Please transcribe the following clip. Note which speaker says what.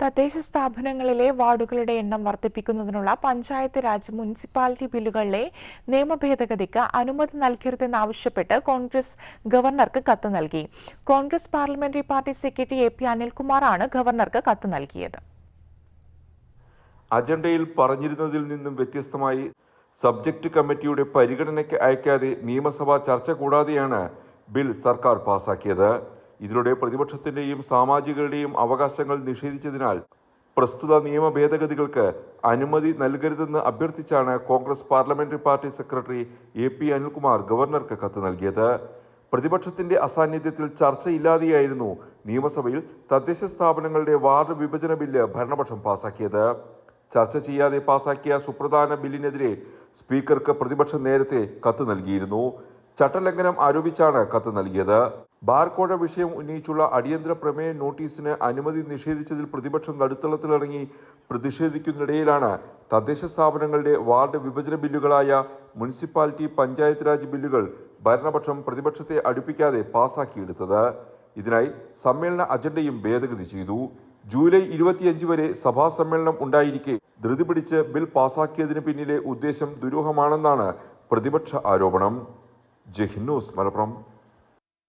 Speaker 1: തദ്ദേശ സ്ഥാപനങ്ങളിലെ വാർഡുകളുടെ എണ്ണം വർദ്ധിപ്പിക്കുന്നതിനുള്ള പഞ്ചായത്ത് രാജ് മുനിസിപ്പാലിറ്റി ബില്ലുകളിലെ നിയമ ഭേദഗതിക്ക് അനുമതി നൽകരുതെന്നാവശ്യപ്പെട്ട് കോൺഗ്രസ് ഗവർണർക്ക് കത്ത് നൽകി. Congress parliamentary party secretary A P അനിൽകുമാറാണ് ഗവർണർക്ക് കത്ത് നൽകിയത്.
Speaker 2: അജണ്ടയിൽ പറഞ്ഞിരുന്നതിൽ നിന്നും വ്യത്യസ്തമായി സബ്ജക്ട് കമ്മിറ്റിയുടെ പരിഗണനയ്ക്ക് അയക്കാതെ നിയമസഭാ ചർച്ച കൂടാതെയാണ് ബിൽ സർക്കാർ പാസാക്കിയത്. ഇതിലൂടെ പ്രതിപക്ഷത്തിന്റെയും സാമാജികരുടെയും അവകാശങ്ങൾ നിഷേധിച്ചതിനാൽ പ്രസ്തുത നിയമ ഭേദഗതികൾക്ക് അനുമതി നൽകരുതെന്ന് അഭ്യർത്ഥിച്ചാണ് Congress parliamentary party secretary A P Anilkumar ഗവർണർക്ക് കത്ത് നൽകിയത്. പ്രതിപക്ഷത്തിന്റെ അസാന്നിധ്യത്തിൽ ചർച്ചയില്ലാതെയായിരുന്നു നിയമസഭയിൽ തദ്ദേശ സ്ഥാപനങ്ങളുടെ വാർഡ് വിഭജന ബില്ല് ഭരണപക്ഷം പാസാക്കിയത്. ചർച്ച ചെയ്യാതെ പാസാക്കിയ സുപ്രധാന ബില്ലിനെതിരെ സ്പീക്കർക്ക് പ്രതിപക്ഷം നേരത്തെ കത്ത് നൽകിയിരുന്നു. ചട്ടലംഘനം ആരോപിച്ചാണ് കത്ത് നൽകിയത്. ബാർകോഴ വിഷയം ഉന്നയിച്ചുള്ള അടിയന്തര പ്രമേയ നോട്ടീസിന് അനുമതി നിഷേധിച്ചതിൽ പ്രതിപക്ഷം നടുത്തളത്തിലിറങ്ങി പ്രതിഷേധിക്കുന്നതിനിടയിലാണ് തദ്ദേശ സ്ഥാപനങ്ങളുടെ വാർഡ് വിഭജന ബില്ലുകളായ മുനിസിപ്പാലിറ്റി പഞ്ചായത്ത് രാജ് ബില്ലുകൾ ഭരണപക്ഷം പ്രതിപക്ഷത്തെ അടുപ്പിക്കാതെ പാസാക്കിയെടുത്തത്. ഇതിനായി സമ്മേളന അജണ്ടയും ഭേദഗതി ചെയ്തു. ജൂലൈ ഇരുപത്തിയഞ്ച് വരെ സഭാ സമ്മേളനം ഉണ്ടായിരിക്കെ ധൃതി പിടിച്ച് ബിൽ പാസാക്കിയതിന് പിന്നിലെ ഉദ്ദേശം ദുരൂഹമാണെന്നാണ് പ്രതിപക്ഷ ആരോപണം. Jehnos Malapram